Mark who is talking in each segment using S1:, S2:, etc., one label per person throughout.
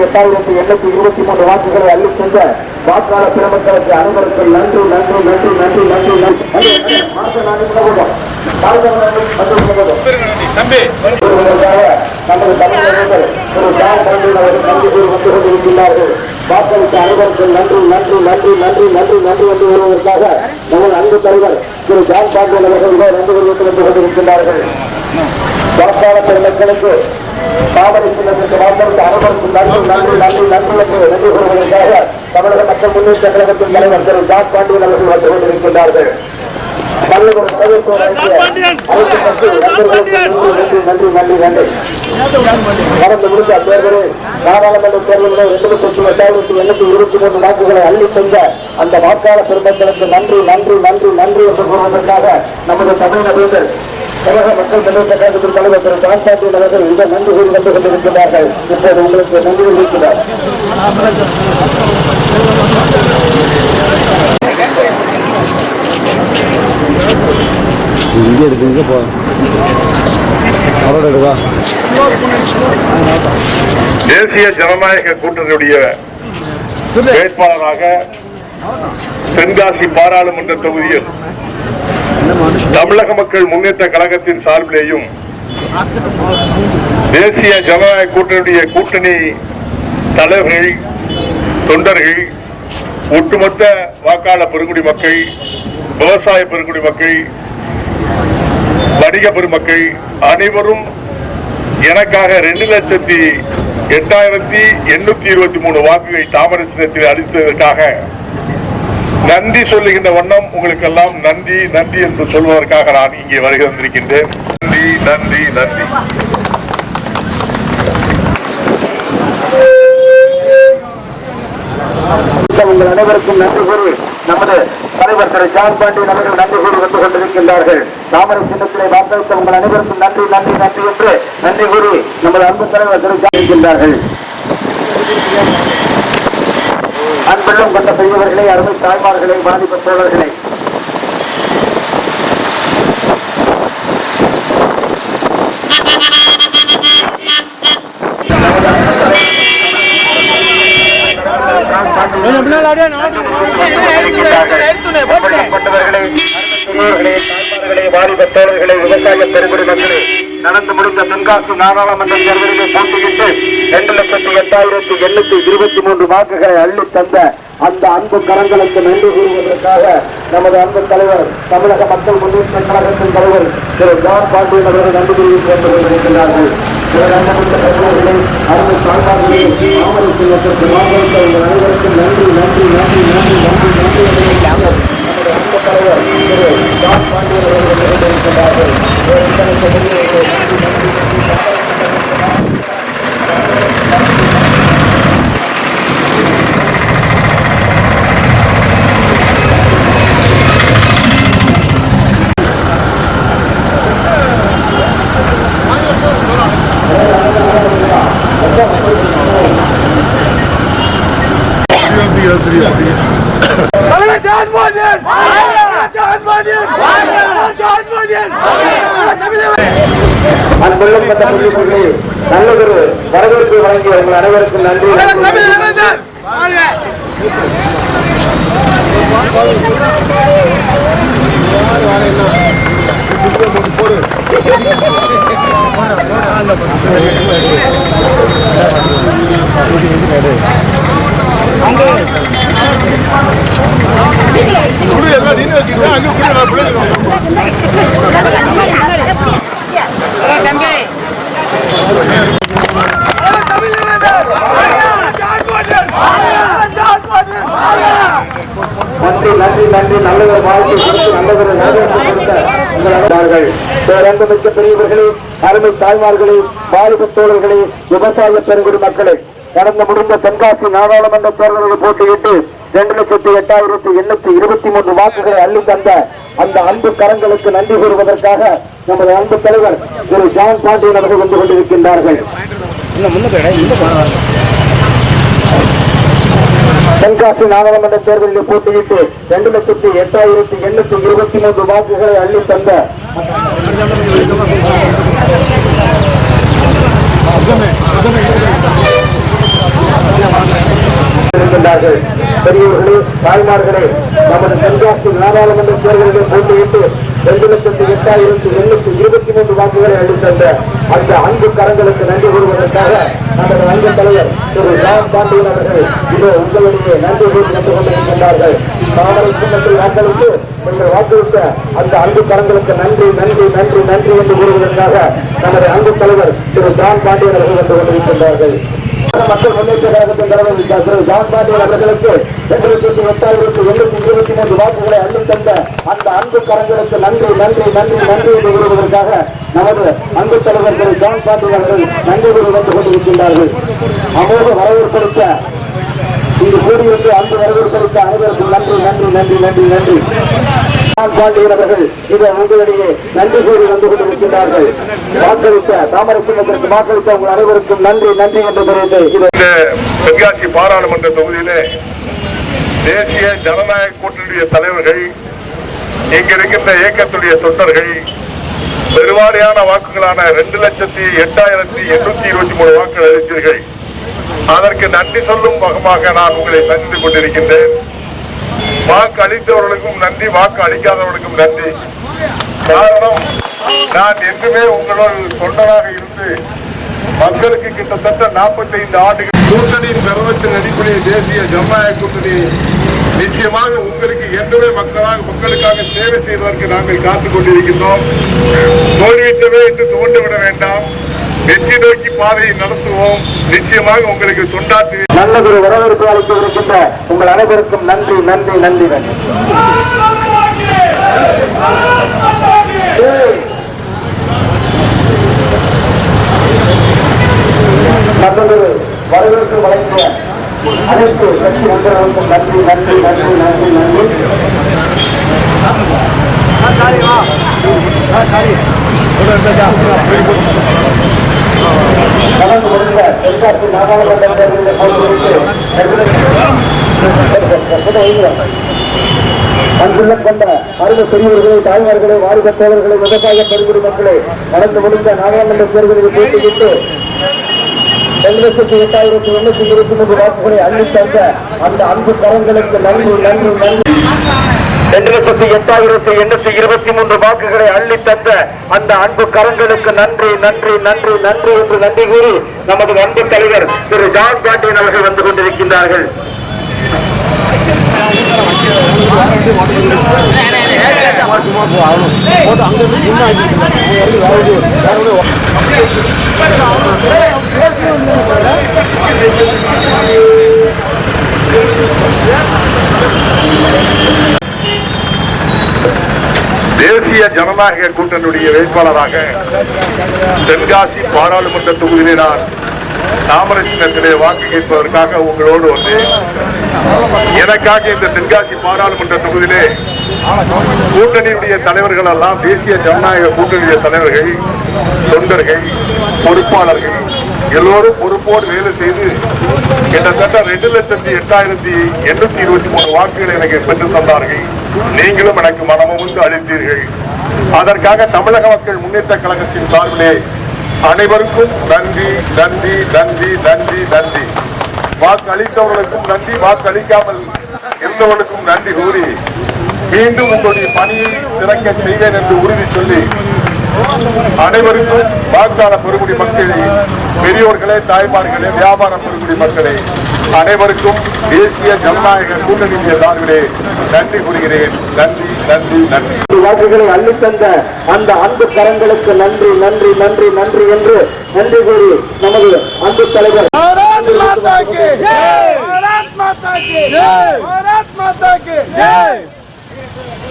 S1: எட்டாயிரத்தி எண்ணூத்தி இருபத்தி மூன்று வாக்குகளை அள்ளி சென்ற வாக்காளர் பெருமக்களுக்கு அனைவருக்கும் நன்றி நன்றி நன்றி நன்றி நன்றி வாக்களித்த அனைவருக்கும் நன்றி நன்றி நன்றி நன்றி நன்றி நன்றி என்று வருவதற்காக நமது அன்பு தலைவர் திரு ஜான் பாண்டியன் அவர்கள் நன்றி கூறி வந்து வாக்காளர் பெருமக்களுக்கு காவல் சின்னத்திற்கு வாக்களித்த அனைவருக்கும் நன்றி நன்றி நன்றி நன்றி கூறுவதற்காக தமிழக மக்கள் முன்னேற்ற கழகத்தின் தலைவர் திரு பாண்டியன் அவர்கள் வந்து நாடாளுமன்ற தேர்தலில் லட்சத்தி எட்டாயிரத்தி எண்ணூத்தி இருபத்தி மூன்று வாக்குகளை அள்ளி சென்ற அந்த வாக்காளர் பெருமக்களுக்கு நன்றி நன்றி நன்றி நன்றி என்று கூறுவதற்காக நமது தமிழகத்தில் தமிழக மக்கள் முன்னேற்ற கழகத்தின் தலைவர் திரு காந்தாண்டியன் அவர்கள் இந்த நன்றி கூறி வந்து கொண்டிருக்கிறார்கள் இப்போது உங்களுக்கு நன்றி தெரிவிக்கிறார்.
S2: இங்கே எடுத்து இங்கே போ. அவரோட எடுவா.
S3: தேசிய ஜனநாயக கூட்டணியுடைய வேட்பாளராக தென்காசி பாராளுமன்ற தொகுதியில் தமிழக மக்கள் முன்னேற்ற கழகத்தின் சார்பிலேயும் தேசிய ஜனநாயக கூட்டணியுடைய கூட்டணி தலைவர்கள் தொண்டர்கள் ஒட்டுமொத்த வாக்காளர் பெருங்குடி மக்கள் விவசாய பெருங்குடி மக்கள் வணிக பெருமக்கள் அனைவரும் எனக்காக ரெண்டு லட்சத்தி எட்டாயிரத்தி எண்ணூத்தி இருபத்தி மூணு வாக்குகளை தாமரை சின்னத்தில் அளித்ததற்காக நன்றி சொல்லுகின்ற வண்ணம் உங்களுக்கெல்லாம் நன்றி நன்றி என்று சொல்வதற்காக நான் இங்கே வருகை வந்திருக்கின்றேன் நன்றி நன்றி நன்றி.
S1: உங்கள் அனைவருக்கும் நன்றி கூறி நமது தலைவர் திரு ஜான் பாண்டியன் அவர்கள் நன்றி கூறி வந்து கொண்டிருக்கின்றார்கள். தாமரை சின்னத்திலே வாக்களித்த உங்கள் அனைவருக்கும் நன்றி நன்றி நன்றி என்று நன்றி கூறி நமது அன்பு தலைவர் திரு ஜான் இருக்கின்றார்கள். அன்பெல்லாம் கொண்ட பெரியவர்களே அருமை தாய்மார்களே பாதிப்பு தோழர்களே பட்டவர்களே பெரியவர்களே தாய்மார்களே வாலிப தோழர்களே விவசாய பெருங்குடி மக்களே. நடந்து முடிந்த தென்காசி நாடாளுமன்ற தேர்தலிலே போட்டியிட்டு இரண்டு லட்சத்தி எட்டாயிரத்தி எண்ணூத்தி இருபத்தி மூன்று வாக்குகளை அள்ளி தந்த அந்த அன்பு கரங்களுக்கு நன்றி கூறுவதற்காக நமது அன்பு தலைவர் தமிழக மக்கள் முன்னேற்ற கழகத்தின் தலைவர் திரு ஜான் பாண்டியன் அவர்கள் நன்றி தெரிவித்து கொண்டிருக்கிறார்கள் அனைவருக்கும் நன்றி நன்றி நன்றி நன்றி நன்றி நன்றி என்று நம்முடைய அன்பு தலைவர் திரு ஜான் பாண்டியன் அவர்கள் நிறைவேறுகிறார்கள் அன்புள்ள பட்டமளிப்புகளே நல்லதொரு வரவேற்பு வழங்கிய உங்கள் அனைவருக்கும் நன்றி நன்றி. நன்றி நன்றி நன்றி நல்லதொரு வாழ்க்கை கொடுத்து நல்லதொரு வரவேற்பு கொடுத்த உங்கள் பேரன்புமிக்க பெரியவர்களே அருமை தாய்மார்களே வாலிப தோழர்களே விவசாய பெருங்குடி மக்களே கடந்த முடிந்த தென்காசி நாடாளுமன்ற தேர்தலில் போட்டியிட்டு இரண்டு லட்சத்தி எட்டாயிரத்தி எண்ணூத்தி இருபத்தி மூன்று வாக்குகளை அள்ளி தந்த அந்த அன்பு கரங்களுக்கு நன்றி கூறுவதற்காக நமது அன்பு தலைவர் திரு ஜான் பாண்டியன் அவர்கள் வந்து கொண்டிருக்கின்றார்கள். தென்காசி நாடாளுமன்ற தேர்தலில் போட்டியிட்டு இரண்டு லட்சத்தி எட்டாயிரத்தி எண்ணூத்தி இருபத்தி மூன்று வாக்குகளை அள்ளி தந்த இருக்கின்றார்கள். பெரியவர்களே தாய்மார்களே நமது தென்காசி நாடாளுமன்ற தேர்தலில் போட்டியிட்டு இரண்டு லட்சத்தி எட்டாயிரத்தி எண்ணூத்தி இருபத்தி மூன்று வாக்குகளை அளித்தந்த அந்த அன்பு கரங்களுக்கு நன்றி கூறுவதற்காக நமது அன்பு தலைவர் திரு ராம் பாண்டியன் அவர்கள் இதோ உங்களுடைய நன்றி நடந்து கொண்டிருக்கின்றார்கள் காவலை சின்னத்தில் வாக்களித்து நீங்கள் வாக்களித்த அந்த அன்பு கரங்களுக்கு நன்றி நன்றி நன்றி நன்றி என்று கூறுவதற்காக நமது அங்கு தலைவர் திரு ராம் பாண்டியன் அவர்கள் வந்து கொண்டிருக்கின்றார்கள். மக்கள் முன்னேற்ற கழகத்தின் தலைவர் திரு ஜான் பாண்டியன் அவர்களுக்கு ரெண்டு லட்சத்தி எட்டாயிரத்தி எண்ணூத்தி இருபத்தி மூன்று வாக்குகளை அள்ளி தந்த அந்த அன்பு கரங்களுக்கு நன்றி நன்றி நன்றி நன்றி என்று கூறுவதற்காக நமது அன்பு தலைவர் திரு ஜான் பாண்டியன் அவர்கள் நன்றி கூறி வந்து கொண்டிருக்கின்றார்கள். அமோக வரவேற்பளித்த இங்கு கூடியிருந்து அன்பு வரவேற்பளித்த அனைவருக்கும் நன்றி நன்றி நன்றி நன்றி நன்றி. பாண்டியன் அவர்கள் இதை உங்களிடையே நன்றி கூறி வந்து கொண்டிருக்கின்றார்கள். வாக்களித்த தாமரை சின்னத்திற்கு வாக்களித்த உங்கள் அனைவருக்கும் நன்றி நன்றி என்று தெரிவித்து இதை
S3: தென்காசி பாராளுமன்ற தொகுதியிலே தேசிய ஜனநாயக கூட்டணியுடைய தலைவர்கள் இங்க இருக்கின்ற இயக்கத்துடைய தொண்டர்கள் பெருவாரியான வாக்குகளான ரெண்டு லட்சத்தி எட்டாயிரத்தி எண்ணூத்தி இருபத்தி மூணு வாக்குகள் அளித்தீர்கள். அதற்கு நன்றி சொல்லும் வகமாக நான் உங்களை சந்தித்துக் கொண்டிருக்கின்றேன். வாக்கு அளித்தவர்களுக்கும் நன்றி வாக்கு அளிக்காதவர்களுக்கும் நன்றி. காரணம் நான் என்றுமே உங்களோட தொண்டராக இருந்து மக்களுக்கு கிட்டத்தட்ட 45 ஆண்டுகள் கூட்டணியின் கர்வத்தின் அடிப்படையில் தேசிய ஜனநாயக கூட்டணி நிச்சயமாக உங்களுக்கு என்றுமே மக்களாக மக்களுக்காக சேவை செய்வதற்கு நாங்கள் காத்துக் கொண்டிருக்கின்றோம். தோல்வியிட்டவே என்று துவண்டுவிட வேண்டாம். வெற்றி நோக்கி பாதையை நடத்துவோம். நிச்சயமாக உங்களுக்கு தொண்டாற்றி
S1: நல்லதொரு வரவேற்பு அளித்திருக்கின்ற உங்கள் அனைவருக்கும் நன்றி நன்றி நன்றி நன்றி. நல்லதொரு வரவேற்பு வழங்கிய அனைத்து கட்சி நண்பர்களுக்கும் நன்றி நன்றி நன்றி நன்றி நன்றி. கலந்து கொண்ட தென்காசி நாடாளுமன்ற தேர்தலில் போட்டியிட்டு கொண்ட அருமை வாலிப விவசாய பெருங்குடி மக்களை நடந்து முடிந்த நாடாளுமன்ற தேர்தலில் போட்டியிட்டு ரெண்டு லட்சத்தி எட்டாயிரத்தி எண்ணூத்தி இருபத்தி மூன்று வாக்குகளை அள்ளி தந்த அந்த அன்பு கரங்களுக்கு நன்றி நன்றி நன்றி. லட்சத்தி எட்டாயிரத்தி எண்ணூத்தி இருபத்தி மூன்று வாக்குகளை அள்ளி தந்த அந்த அன்பு கரங்களுக்கு நன்றி நன்றி நன்றி நன்றி என்று நன்றி கூறி நமது அன்பு தலைவர் திரு ஜான் பாண்டியன் அவர்கள் வந்து கொண்டிருக்கின்றார்கள்
S3: தேசிய ஜனநாயக கூட்டணியுடைய வேட்பாளராக தென்காசி பாராளுமன்ற தொகுதியிலே நான் தாமரை சின்னத்திலே வாக்கு கேட்பதற்காக உங்களோடு வந்து எனக்காக இந்த தென்காசி பாராளுமன்ற தொகுதியிலே கூட்டணியுடைய தலைவர்கள் எல்லாம் தேசிய ஜனநாயக கூட்டணியுடைய தலைவர்கள் தொண்டர்கள் பொறுப்பாளர்கள் எல்லோரும் பொறுப்போடு வேலை செய்து கிட்டத்தட்ட ரெண்டு லட்சத்தி எட்டாயிரத்தி எண்ணூத்தி இருபத்தி மூணு வாக்குகளை எனக்கு பெற்று தந்தார்கள். நீங்களும் எனக்கு மனமுந்து அளித்தீர்கள். அதற்காக தமிழக மக்கள் முன்னேற்ற கழகத்தின் சார்பிலே அனைவருக்கும் நன்றி நன்றி நன்றி நன்றி நன்றி. வாக்கு அளித்தவர்களுக்கும் நன்றி வாக்கு அளிக்காமல் இருந்தவர்களுக்கும் நன்றி கூறி மீண்டும் உங்களுடைய பணியை சிறக்க செய்வேன் என்று உறுதி சொல்லி அனைவருக்கும் வாக்காள பெருங்குடி மக்களே பெரியோர்களே தாய்மார்களே வியாபார பெருங்குடி மக்களே அனைவருக்கும் தேசிய ஜனநாயக கூட்டணி சார்பிலே நன்றி கூறுகிறேன். நன்றி நன்றி நன்றி.
S1: வாக்குகளை அள்ளித்தந்த அந்த அன்பு கரங்களுக்கு நன்றி நன்றி நன்றி நன்றி என்று நன்றி கூறி நமது அன்பு தலைவர்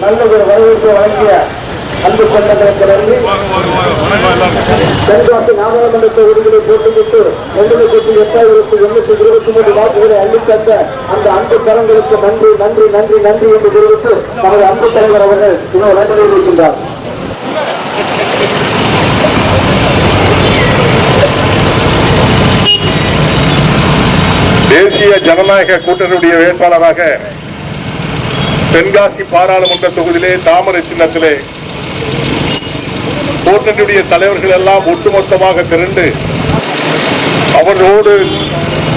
S1: நல்ல ஒரு வரவேற்பு வழங்கிய அன்பு நன்றி. தென்காசி நாடாளுமன்ற தொகுதிகளை போட்டியிட்டு லட்சத்தி எட்டாயிரத்தி எண்ணூத்தி இருபத்தி மூன்று வாக்குகளை அள்ளி தந்த அந்த அன்பு கரங்களுக்கு நன்றி நன்றி நன்றி நன்றி என்று தெரிவித்து நமது அன்பு தலைவர் அவர்கள் இன்னும் நன்றி இருக்கின்றார்
S3: தேசிய ஜனநாயக கூட்டணியுடைய வேட்பாளராக தென்காசி பாராளுமன்ற தொகுதியிலே தாமரை சின்னத்திலே கூட்டணியுடைய தலைவர்கள் எல்லாம் ஒட்டுமொத்தமாக திரண்டு அவர்களோடு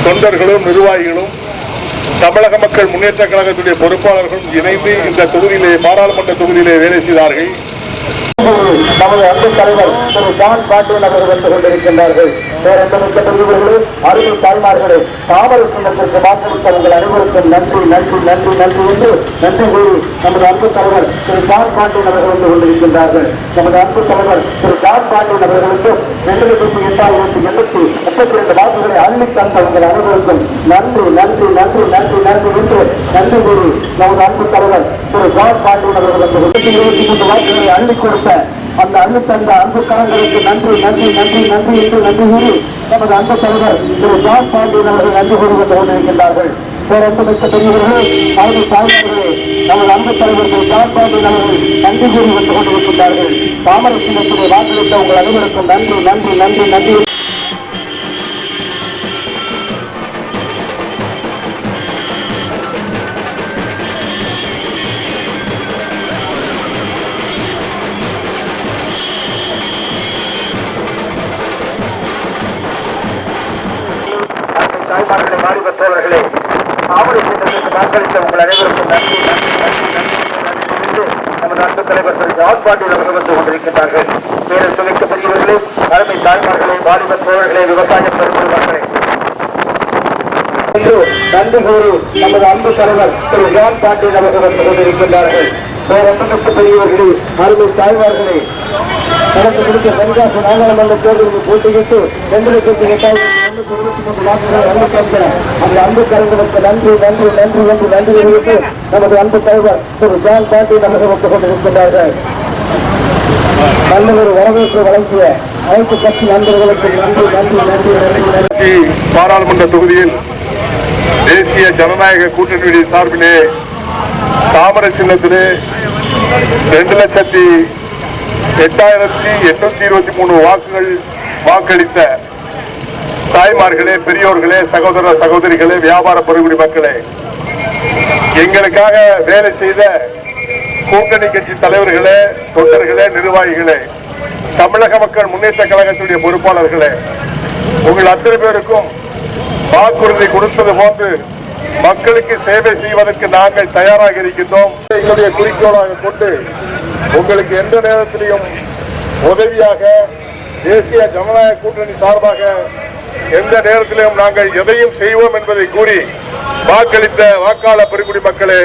S3: தொண்டர்களும் நிர்வாகிகளும் தமிழக மக்கள் முன்னேற்ற கழகத்துடைய பொறுப்பாளர்களும் இணைந்து இந்த தொகுதியிலே பாராளுமன்ற தொகுதியிலே வேலை செய்தார்கள்.
S1: நமது அன்பு தலைவர் திரு ஜான் பாண்டியன் அவர்கள் வந்து கொண்டிருக்கின்றார்கள். பெரியவர்களே அருமை தாய்மார்களே தாமரை சின்னத்திற்கு வாக்களித்த உங்கள் அனைவருக்கும் நன்றி நன்றி நன்றி நன்றி என்று நன்றி கூறி நமது அன்பு தலைவர் திரு ஜான் பாண்டியன் அவர்கள் வந்து கொண்டிருக்கின்றார்கள். நமது அன்பு தலைவர் திரு ஜான் பாண்டியன் அவர்களுக்கு ரெண்டு எட்டாயிரத்தி எண்ணூத்தி முப்பத்தி ரெண்டு வாக்குகளை அள்ளி தந்த உங்கள் அனைவருக்கும் நன்றி நன்றி நன்றி நன்றி நன்றி என்று நன்றி கூறி நமது அன்பு தலைவர் திரு ஜான் பாண்டியன் அவர்களுக்கு இருபத்தி மூன்று வாக்குகளை அள்ளி கொடுத்த அந்த அன்பு தந்த அன்பு கரங்களுக்கு நன்றி நன்றி நன்றி நன்றி என்று நன்றி கூறி நமது அன்பு தலைவர் திரு ஜான் பாண்டியன் அவர்கள் நன்றி கூறி வந்து கொண்டிருக்கின்றார்கள். பேரன்புமிக்க பெரியவர்கள் அவர்கள் தாய்மார்களே நமது அன்பு தலைவர் திரு ஜான் பாண்டியன் அவர்கள் நன்றி கூறி வந்து கொண்டிருக்கின்றார்கள். தாமரை சின்னத்திலே வாக்களித்த உங்கள் அனைவருக்கும் நன்றி நன்றி நன்றி நன்றி நமது அன்பு தலைவர் திரு ஜான் அவர்கள் வந்து கொண்டிருக்கின்றார்கள். அருமை தாய்மார்களே வாலிப விவசாய நன்றி கூறி நமது அன்பு தலைவர் திரு ஜான் பாண்டியன் அவர்கள் வந்து கொண்டிருக்கின்றார்கள் பெரியவர்களே அருமை தாய்மார்களே நடந்து முடிந்த தென்காசி நாடாளுமன்ற தேர்தலில் போட்டியிட்டு ரெண்டு லட்சத்தி எட்டாயிரத்தி அந்த அன்பு தலைவருக்கு நன்றி நன்றி நன்றி என்று நன்றி தெரிவித்து நமது அன்பு தலைவர் திரு ஜான் பாண்டியன் அவர்கள் வந்து கொண்டிருக்கின்றார்கள். நல்ல ஒரு வரவேற்பு வழங்கிய அனைத்து கட்சி நண்பர்களுக்கு நன்றி நன்றி நன்றி நன்றி நன்றி.
S3: பாராளுமன்ற தொகுதியில் தேசிய ஜனநாயக கூட்டணியுடைய சார்பிலே தாமரை சின்னத்திலே ரெண்டு லட்சத்தி எட்டாயிரத்தி எண்ணூத்தி இருபத்தி மூணு வாக்குகள் வாக்களித்த தாய்மார்களே பெரியோர்களே சகோதர சகோதரிகளே வியாபார பெருங்குடி மக்களே எங்களுக்காக வேலை செய்த கூட்டணி கட்சி தலைவர்களே தொண்டர்களே நிர்வாகிகளே தமிழக மக்கள் முன்னேற்ற கழகத்துடைய பொறுப்பாளர்களே உங்கள் அத்தனை பேருக்கும் வாக்குறுதி கொடுத்தது போன்று மக்களுக்கு சேவை செய்வதற்கு நாங்கள் தயாராக இருக்கின்றோம். எங்களுடைய குறிக்கோளாக கொண்டு உங்களுக்கு எந்த நேரத்திலையும் உதவியாக தேசிய ஜனநாயக கூட்டணி சார்பாக எந்த நேரத்திலும் நாங்கள் எதையும் செய்வோம் என்பதை கூறி வாக்களித்த வாக்காளர் பெருங்குடி மக்களே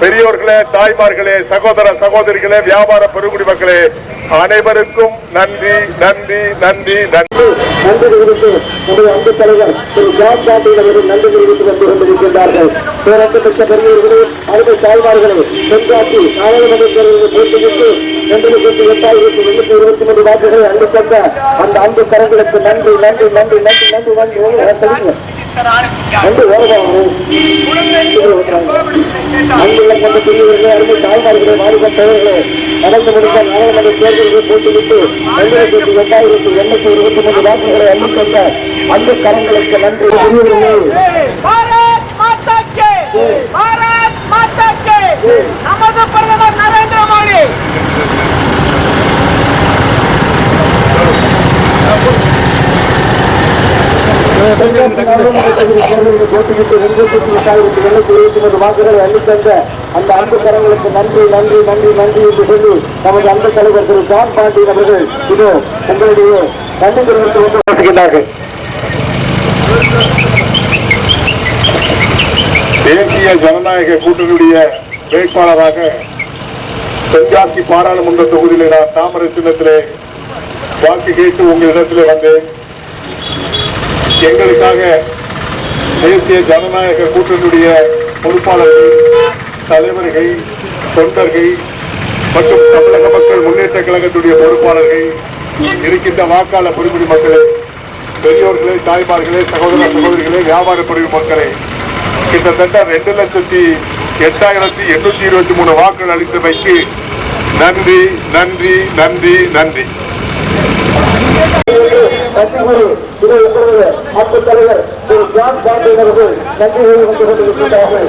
S3: பெரியோர்களே தாய்மார்களே சகோதர சகோதரிகளே வியாபார பெருங்குடி மக்களே அனைவருக்கும் நன்றி நன்றி நன்றி நன்றி.
S1: நன்றி தெரிவித்து நம்முடைய அன்பு தலைவர் திரு ஜான் பாண்டியன் அவர்கள் நன்றி தெரிவித்து வந்து கொண்டிருக்கின்றார்கள் பேரன்பு மிக்க பெரியவர்களே அருமை தாய்மார்களே தென்காசி நாடாளுமன்ற தேர்தலில் போட்டியிட்டு ரெண்டு லட்சத்தி எட்டாயிரத்தி எண்ணூத்தி இருபத்தி மூன்று வாக்குகளை அள்ளி தந்த அந்த அன்பு கரங்களுக்கு நன்றி நன்றி நன்றி நன்றி நன்றி நன்றி. அருமை தாய்மார்களே மாறுபட்டவர்களே நடந்து முடிந்த நாடாளுமன்ற தேர்தலில் போட்டியிட்டு ரெண்டாயிரத்தி இரண்டாயிரத்தி எண்ணூத்தி இருபத்தி மூன்று வாக்குகளை அளித்துள்ள அந்த கரங்களுக்கு நன்றி
S4: நமது பிரதமர் நரேந்திர மோடி.
S1: போட்டியிட்டு ரெண்டு லட்சத்தி இருபத்தி மூன்று வாக்குகளை அந்த அன்பு கரங்களுக்கு நன்றி நன்றி நன்றி நன்றி என்று சொல்லி நமது அன்பு தலைவர் திரு ஜான் பாண்டியன் அவர்கள் இது உங்களுடைய நன்றி தெரிவித்து வந்து பேசுகின்றார்கள்
S3: தேசிய ஜனநாயக கூட்டணியுடைய வேட்பாளராக தென்காசி பாராளுமன்ற தொகுதியில் நான் தாமரை சின்னத்திலே வாக்கு கேட்டு உங்களிடத்திலே வந்தேன். எங்களுக்காக தேசிய ஜனநாயக கூட்டணியுடைய பொறுப்பாளர்கள் தலைவர்கள் தொண்டர்கள் மற்றும் தமிழக மக்கள் முன்னேற்ற கழகத்துடைய பொறுப்பாளர்கள் இருக்கின்ற வாக்காளர் பெருங்குடி மக்களே பெரியோர்களே தாய்மார்களே சகோதர சகோதரிகளே வியாபார பிரிவு மக்களே கிட்டத்தட்ட ரெண்டு லட்சத்தி எட்டாயிரத்தி எண்ணூத்தி இருபத்தி மூணு வாக்குகள் அளித்தமைக்கு நன்றி நன்றி நன்றி நன்றி.
S1: நன்றி கூறி இதை இப்பொழுது மக்கள் தலைவர் திரு ஜான் பாண்டியன் அவர்கள் நன்றி கூறி
S3: வந்து கொண்டிருக்கிறார்கள்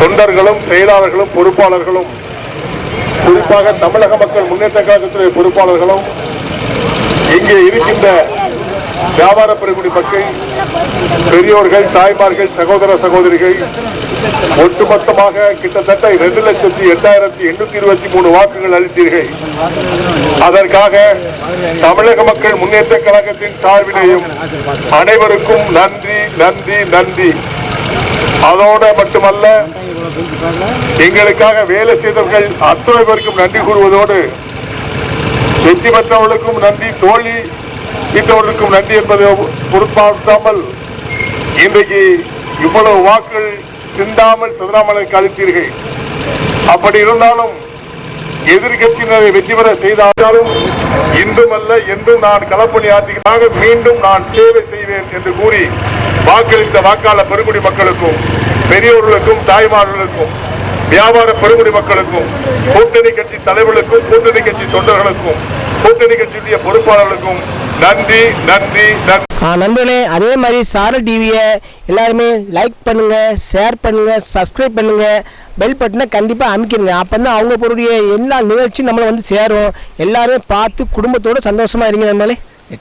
S3: தொண்டர்களும் செயலாளர்களும் பொறுப்பாளர்களும் குறிப்பாக தமிழக மக்கள் முன்னேற்ற கழகத்துடைய பொறுப்பாளர்களும் இங்கே இருக்கின்ற வியாபார பெருங்குடி மக்கள் பெரியோர்கள் தாய்மார்கள் சகோதர சகோதரிகள் ஒட்டுமொத்தமாக கிட்டத்தட்ட இரண்டு லட்சத்தி எட்டாயிரத்தி எண்ணூத்தி இருபத்தி மூணு வாக்குகள் அளித்தீர்கள். அதற்காக தமிழக மக்கள் முன்னேற்ற கழகத்தின் சார்பிலேயும் அனைவருக்கும் நன்றி நன்றி நன்றி. அதோட மட்டுமல்ல எங்களுக்காக வேலை செய்தவர்கள் அத்தனை பேருக்கும் நன்றி கூறுவதோடு வெற்றி பெற்றவர்களுக்கும் நன்றி தோல்வி ஈட்டவர்களுக்கும் நன்றி என்பதை பொருட்பார்த்தாமல் இன்றைக்கு இவ்வளவு வாக்குகள் சிந்தாமல் சிதறாமல் அளித்தீர்கள். அப்படி இருந்தாலும் எதிர்கட்சியினரை வெற்றி பெற செய்தாலும் இன்றும் அல்ல என்றும் நான் களப்பணி ஆற்றுகிறாக மீண்டும் நான் சேவை செய்வேன் என்று கூறி வாக்களித்த வாக்காளர் பெருங்குடி மக்களுக்கும் பெரியோர்களுக்கும் தாய்மார்களுக்கும் வியாபார பெருங்குடி மக்களுக்கும் கூட்டணி கட்சி தலைவர்களுக்கும் கூட்டணி கட்சி தொண்டர்களுக்கும் கூட்டணி கட்சியுடைய பொறுப்பாளர்களுக்கும் நன்றி நன்றி நன்றி.
S5: நண்பர்களே அதே மாதிரி சார டிவியை எல்லாருமே லைக் பண்ணுங்கள் ஷேர் பண்ணுங்கள் சப்ஸ்கிரைப் பண்ணுங்கள் பெல் பட்டனை கண்டிப்பாக அமைக்கிடுங்க அப்போ தான் அவங்க பொருடைய எல்லா நிகழ்ச்சியும் நம்மளை வந்து சேரும். எல்லாரும் பார்த்து குடும்பத்தோட சந்தோஷமாக இருங்க நம்மளே